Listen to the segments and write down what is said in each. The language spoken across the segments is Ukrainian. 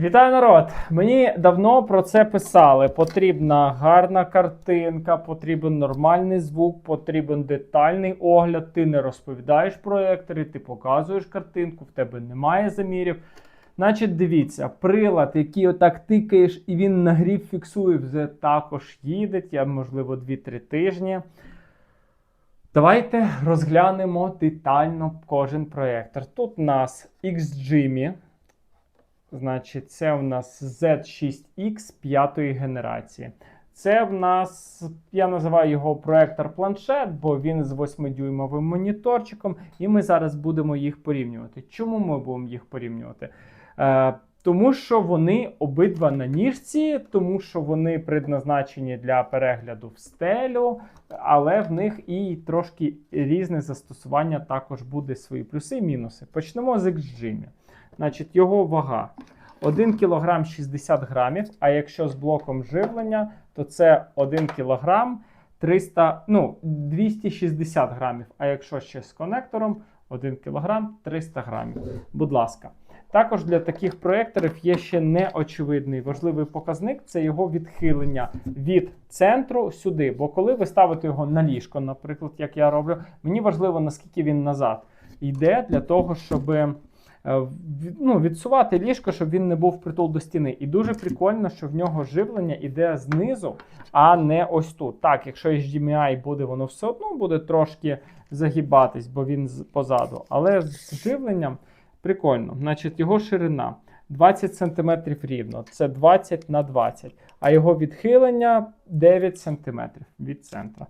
Вітаю народ! Мені давно про це писали. Потрібна гарна картинка, потрібен нормальний звук, потрібен детальний огляд. Ти не розповідаєш проектори, ти показуєш картинку, в тебе немає замірів. Значить, дивіться, прилад, який отак тикаєш, і він нагрів фіксує, вже також їде. Я, можливо, 2-3 тижні. Давайте розглянемо детально кожен проєктор. Тут у нас XGMI. Значить, це у нас Z6X п'ятої генерації. Це в нас, я називаю його проектор планшет, бо він з 8-дюймовим моніторчиком, і ми зараз будемо їх порівнювати. Чому ми будемо їх порівнювати? Е, тому що вони обидва на ніжці, тому що вони предназначені для перегляду в стелю, але в них і трошки різне застосування також буде свої плюси і мінуси. Почнемо з XGIMI. Значить, його вага 1 кг 60 грамів, а якщо з блоком живлення, то це 1 кг 300, ну, 260 грамів, а якщо ще з конектором 1 кг 300 грамів. Будь ласка. Також для таких проєкторів є ще неочевидний важливий показник це його відхилення від центру сюди. Бо коли ви ставите його на ліжко, наприклад, як я роблю, мені важливо, наскільки він назад йде для того, щоб ну, відсувати ліжко, щоб він не був притул до стіни. І дуже прикольно, що в нього живлення йде знизу, а не ось тут. Так, якщо HDMI буде, воно все одно буде трошки загибатись, бо він позаду. Але з живленням прикольно. Значить, його ширина 20 см рівно, це 20 на 20, а його відхилення 9 см від центра.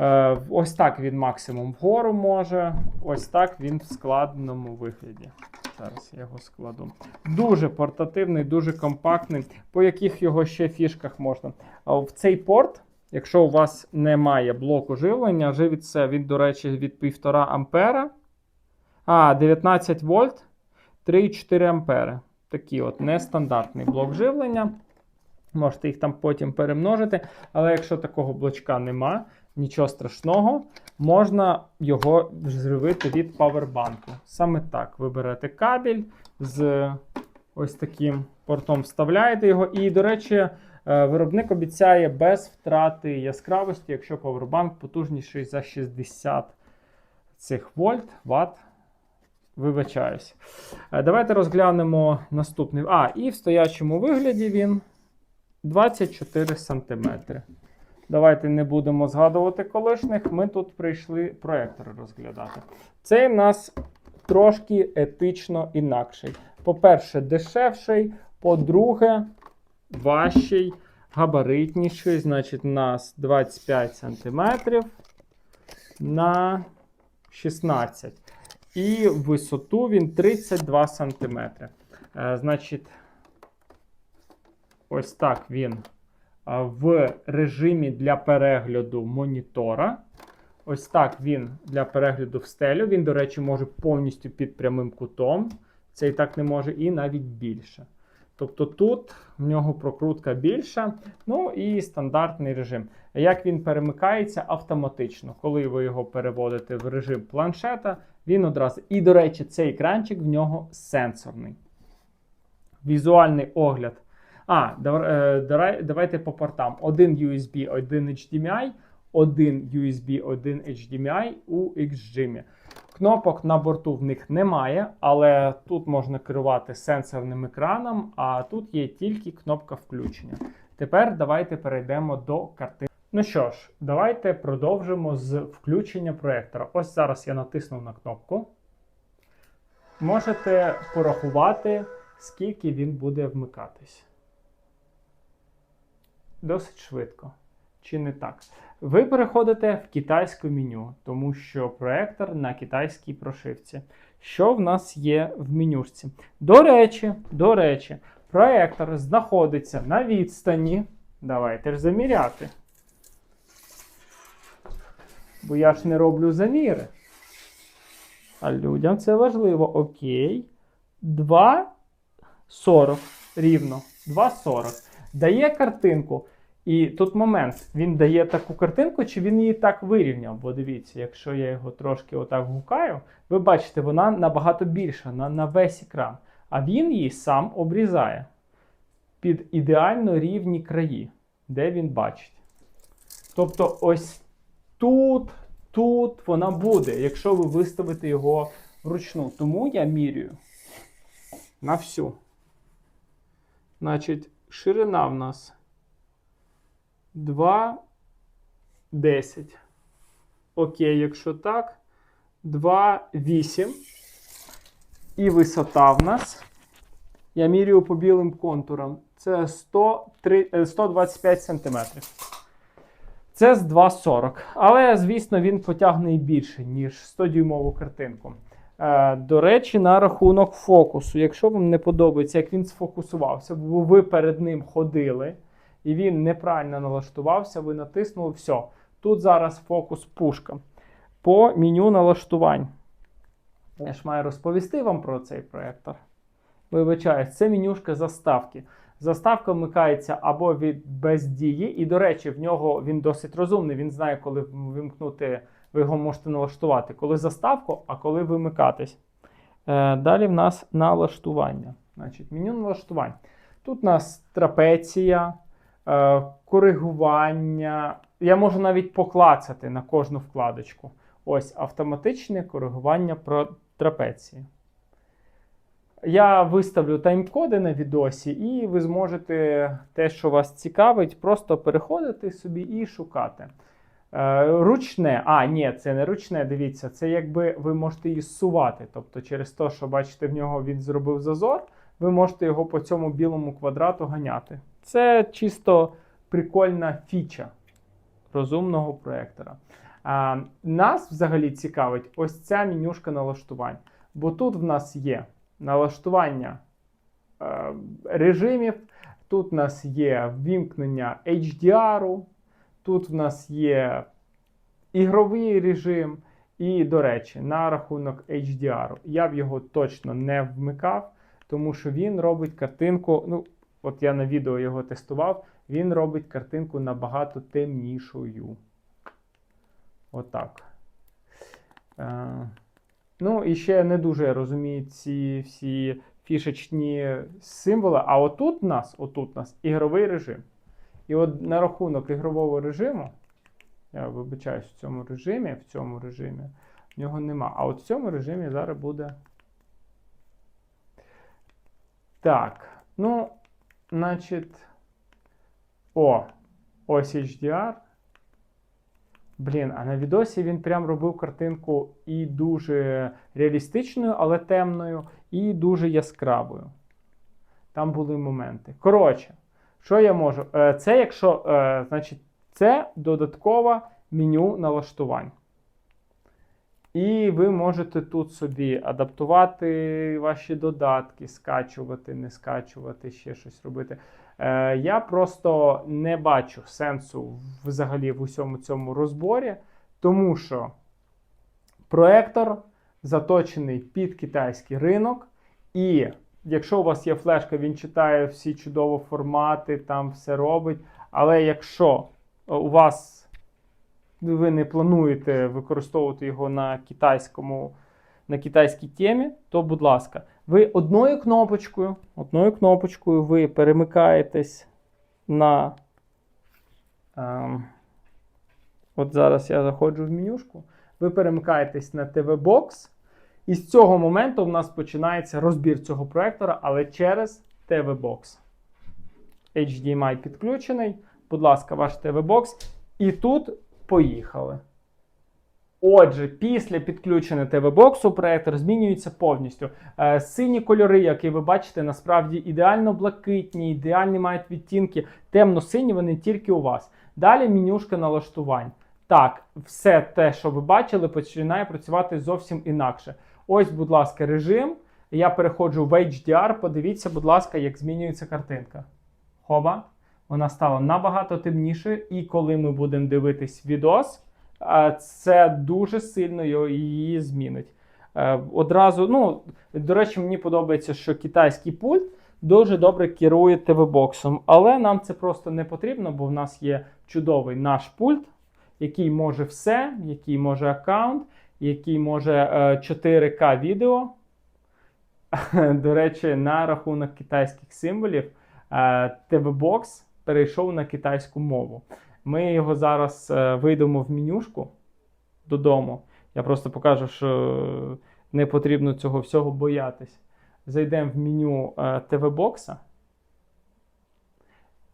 Е, ось так він максимум вгору може. Ось так він в складеному вигляді. Зараз я його складу. Дуже портативний, дуже компактний. По яких його ще фішках можна? В цей порт, якщо у вас немає блоку живлення, живиться він, до речі, від 1,5 ампера. А, 19 вольт, 3,4 ампери. Такий от нестандартний блок живлення. Можете їх там потім перемножити. Але якщо такого блочка нема, нічого страшного, можна його зривити від павербанку. Саме так. Ви берете кабель з ось таким портом, вставляєте його. І, до речі, е, виробник обіцяє без втрати яскравості, якщо павербанк потужніший за 60 цих вольт, ватт. Вибачаюсь. Е, Давайте розглянемо наступний. А, і в стоячому вигляді він 24 см. Давайте не будемо згадувати колишніх. Ми тут прийшли проектори розглядати. Цей в нас трошки етично інакший. По-перше, дешевший, по-друге, важчий, габаритніший. Значить, у нас 25 см на 16 і в висоту він 32 см. Е, значить, ось так він в режимі для перегляду монітора. Ось так він для перегляду в стелю. Він, до речі, може повністю під прямим кутом. Це і так не може, і навіть більше. Тобто тут в нього прокрутка більша, ну і стандартний режим. Як він перемикається автоматично, коли ви його переводите в режим планшета, він одразу. І, до речі, цей екранчик в нього сенсорний. Візуальний огляд. А, е, давай- давайте по портам. Один USB, один HDMI, один USB, один HDMI у XGIMI. Кнопок на борту в них немає, але тут можна керувати сенсорним екраном, а тут є тільки кнопка включення. Тепер давайте перейдемо до картин. Ну що ж, давайте продовжимо з включення проєктора. Ось зараз я натиснув на кнопку. Можете порахувати, скільки він буде вмикатись. Досить швидко. Чи не так? Ви переходите в китайське меню, тому що проектор на китайській прошивці. Що в нас є в менюшці? До речі, до речі, проектор знаходиться на відстані. Давайте ж заміряти. Бо я ж не роблю заміри. А людям це важливо. Окей. 2,40 рівно. 2,40. Дає картинку. І тут момент, він дає таку картинку, чи він її так вирівняв? Бо дивіться, якщо я його трошки отак гукаю, ви бачите, вона набагато більша на, на весь екран. А він її сам обрізає під ідеально рівні краї, де він бачить. Тобто, ось тут, тут вона буде, якщо ви виставите його вручну. Тому я міряю на всю. Значить, ширина в нас 2,10. Окей, якщо так. 2,8. І висота в нас. Я міряю по білим контурам. Це 103, е, 125 см. Це з 2,40. Але, звісно, він потягне і більше, ніж 100-дюймову картинку. Е, До речі, на рахунок фокусу. Якщо вам не подобається, як він сфокусувався, бо ви перед ним ходили, і він неправильно налаштувався, ви натиснули все. Тут зараз фокус пушка. По меню налаштувань. Я ж маю розповісти вам про цей проектор. Вибачаюсь, це менюшка заставки. Заставка вмикається або від бездії, і, до речі, в нього він досить розумний. Він знає, коли вимкнути, ви його можете налаштувати, коли заставку, а коли вимикатись. Е, далі в нас налаштування. Значить, меню налаштувань. Тут у нас трапеція, е, коригування. Я можу навіть поклацати на кожну вкладочку. Ось автоматичне коригування про трапеції. Я виставлю тайм-коди на відосі, і ви зможете те, що вас цікавить, просто переходити собі і шукати. Е, ручне, а, ні, це не ручне, дивіться, це якби ви можете її зсувати. Тобто, через те, що бачите, в нього він зробив зазор, ви можете його по цьому білому квадрату ганяти. Це чисто прикольна фіча розумного проектора. А, нас взагалі цікавить ось ця менюшка налаштувань. Бо тут в нас є налаштування е, режимів, тут в нас є ввімкнення HDR, тут в нас є ігровий режим. І, до речі, на рахунок HDR я б його точно не вмикав, тому що він робить картинку. Ну, от я на відео його тестував, він робить картинку набагато темнішою. Отак. Е, ну, і ще не дуже розумію ці всі фішечні символи. А отут у нас, отут у нас ігровий режим. І от на рахунок ігрового режиму, я вибачаюсь, в цьому режимі, в цьому режимі в нього нема. А от в цьому режимі зараз буде. Так. Ну, значить. О, ось HDR. Блін, а на відосі він прям робив картинку і дуже реалістичною, але темною, і дуже яскравою. Там були моменти. Коротше, що я можу? Е, Це якщо, е, значить, це додаткове меню налаштувань. І ви можете тут собі адаптувати ваші додатки, скачувати, не скачувати, ще щось робити. Е, Я просто не бачу сенсу взагалі в усьому цьому розборі, тому що проектор заточений під китайський ринок, і якщо у вас є флешка, він читає всі чудово формати, там все робить. Але якщо у вас ви не плануєте використовувати його на китайському, на китайській темі, то, будь ласка, ви одною кнопочкою, одною кнопочкою ви перемикаєтесь на. Ем, от зараз я заходжу в менюшку. Ви перемикаєтесь на TV-Box. І з цього моменту в нас починається розбір цього проектора, але через TV-Box. HDMI підключений. Будь ласка, ваш TV-Box. І тут поїхали. Отже, після підключення ТВ-боксу проектор змінюється повністю. Е, Сині кольори, які ви бачите, насправді ідеально блакитні, ідеальні мають відтінки. Темно-сині вони тільки у вас. Далі менюшка налаштувань. Так, все те, що ви бачили, починає працювати зовсім інакше. Ось, будь ласка, режим. Я переходжу в HDR. Подивіться, будь ласка, як змінюється картинка. Хоба. Вона стала набагато темнішою, і коли ми будемо дивитись відос, е, це дуже сильно її змінить. Е, Одразу, ну, до речі, мені подобається, що китайський пульт дуже добре керує ТВ-боксом, але нам це просто не потрібно, бо в нас є чудовий наш пульт, який може все, який може аккаунт, який може е, 4К відео. До речі, на рахунок китайських символів TV Box перейшов на китайську мову. Ми його зараз е, вийдемо в менюшку додому. Я просто покажу, що не потрібно цього всього боятись. Зайдемо в меню TV Box,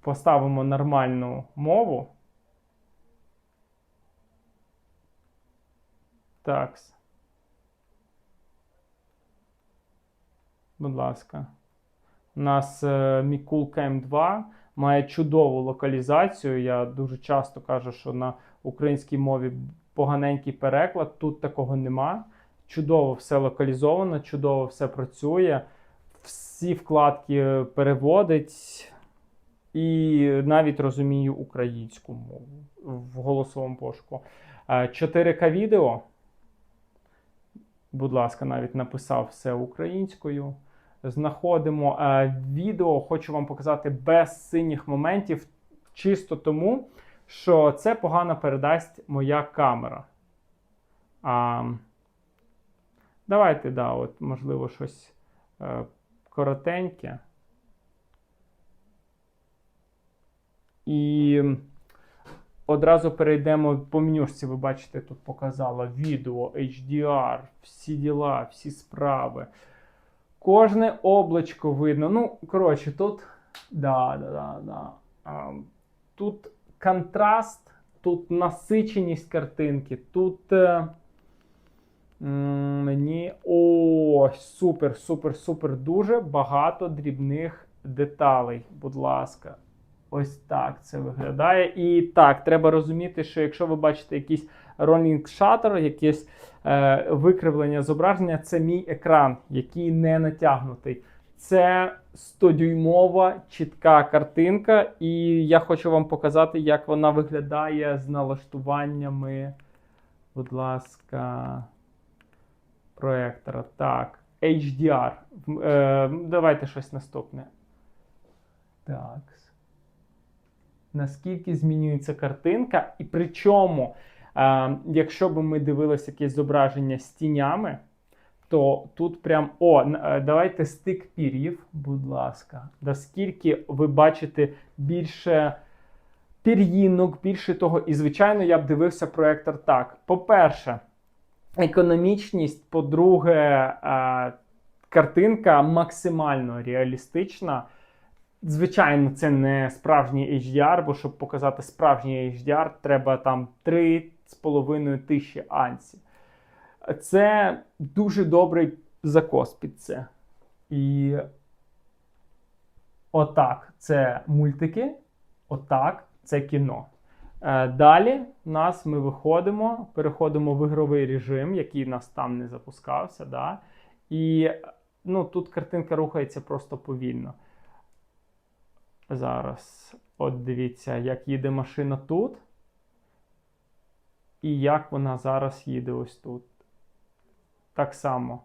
поставимо нормальну мову. Такс. Будь ласка. У нас е, Мікулка М2 має чудову локалізацію. Я дуже часто кажу, що на українській мові поганенький переклад. Тут такого нема. Чудово все локалізовано, чудово все працює. Всі вкладки переводить і навіть розумію українську мову в голосовому пошуку. Е, 4К відео. Будь ласка, навіть написав все українською. Знаходимо е, відео, хочу вам показати без синіх моментів, чисто тому, що це погано передасть моя камера. А, Давайте, да, от, можливо, щось е, коротеньке. І одразу перейдемо по менюшці. Ви бачите, тут показала відео, HDR, всі діла, всі справи. Кожне облачко видно. Ну, коротше, тут. Да, да, да, да. А, тут контраст, тут насиченість картинки, тут. Е, мені. О, супер, супер, супер. Дуже багато дрібних деталей. Будь ласка. Ось так це виглядає. І так, треба розуміти, що якщо ви бачите якийсь rolling shutter, якесь е, викривлення зображення, це мій екран, який не натягнутий. Це 100-дюймова чітка картинка, і я хочу вам показати, як вона виглядає з налаштуваннями. Будь ласка, проектора. Так, HDR. Е, давайте щось наступне. Так наскільки змінюється картинка, і причому, е, якщо б ми дивилися якесь зображення з тінями, то тут прям о, е, давайте стик пір'їв, будь ласка, наскільки ви бачите більше пір'їнок, більше того. І, звичайно, я б дивився проектор так. По-перше, економічність, по-друге, е, картинка максимально реалістична. Звичайно, це не справжній HDR, бо щоб показати справжній HDR, треба там 3,5 тисячі ансів. Це дуже добрий закос під це. І отак це мультики, отак це кіно. Е, далі в нас ми виходимо, переходимо в ігровий режим, який нас там не запускався. Да? І ну, тут картинка рухається просто повільно. Зараз, от дивіться, як їде машина тут. І як вона зараз їде ось тут. Так само.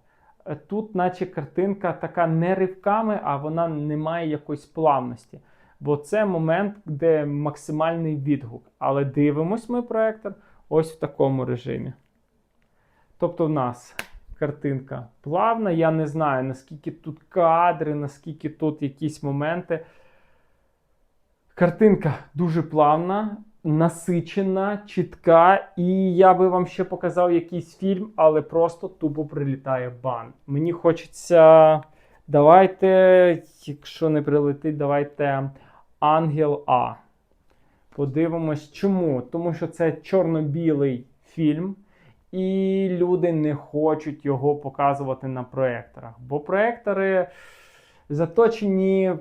Тут, наче картинка така не ривками, а вона не має якоїсь плавності. Бо це момент, де максимальний відгук. Але дивимось ми проектор ось в такому режимі. Тобто, в нас картинка плавна. Я не знаю, наскільки тут кадри, наскільки тут якісь моменти. Картинка дуже плавна, насичена, чітка. І я би вам ще показав якийсь фільм, але просто тупо прилітає бан. Мені хочеться. Давайте, якщо не прилетить, давайте Ангел А. Подивимось, чому? Тому що це чорно-білий фільм, і люди не хочуть його показувати на проекторах. Бо проектори заточені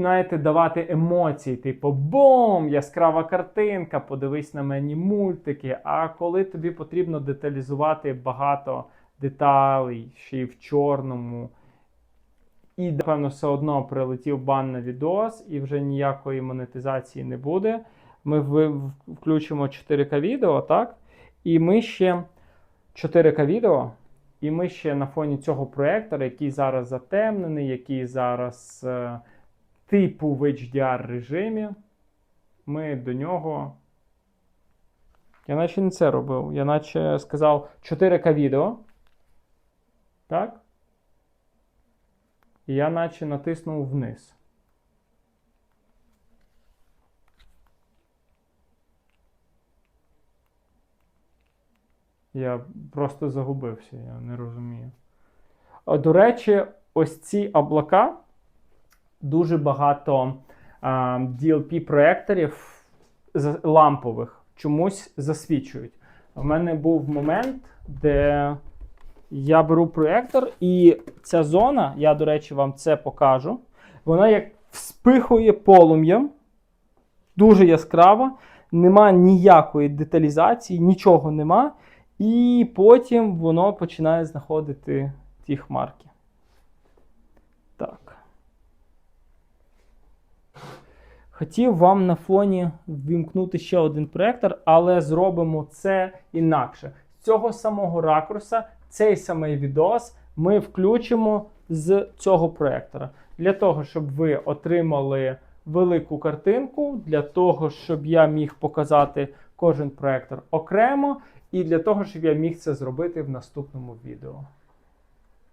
знаєте, давати емоції, типу бом, яскрава картинка, подивись на мені мультики. А коли тобі потрібно деталізувати багато деталей, ще й в чорному. І, напевно, все одно прилетів бан на відос, і вже ніякої монетизації не буде. Ми включимо 4К відео, так? І ми ще 4К відео. І ми ще на фоні цього проєктора, який зараз затемнений, який зараз е, типу в HDR режимі. Ми до нього. Я наче не це робив. Я наче сказав 4К відео. Так? І я наче натиснув вниз. Я просто загубився, я не розумію. До речі, ось ці облака дуже багато а, DLP-проекторів за- лампових чомусь засвічують. У мене був момент, де я беру проєктор, і ця зона, я, до речі, вам це покажу. Вона як вспихує полум'ям, дуже яскрава, нема ніякої деталізації, нічого нема. І потім воно починає знаходити ті хмарки. Так. Хотів вам на фоні ввімкнути ще один проектор, але зробимо це інакше. З цього самого ракурса цей самий відос ми включимо з цього проектора. Для того, щоб ви отримали велику картинку, для того, щоб я міг показати кожен проектор окремо, і для того, щоб я міг це зробити в наступному відео.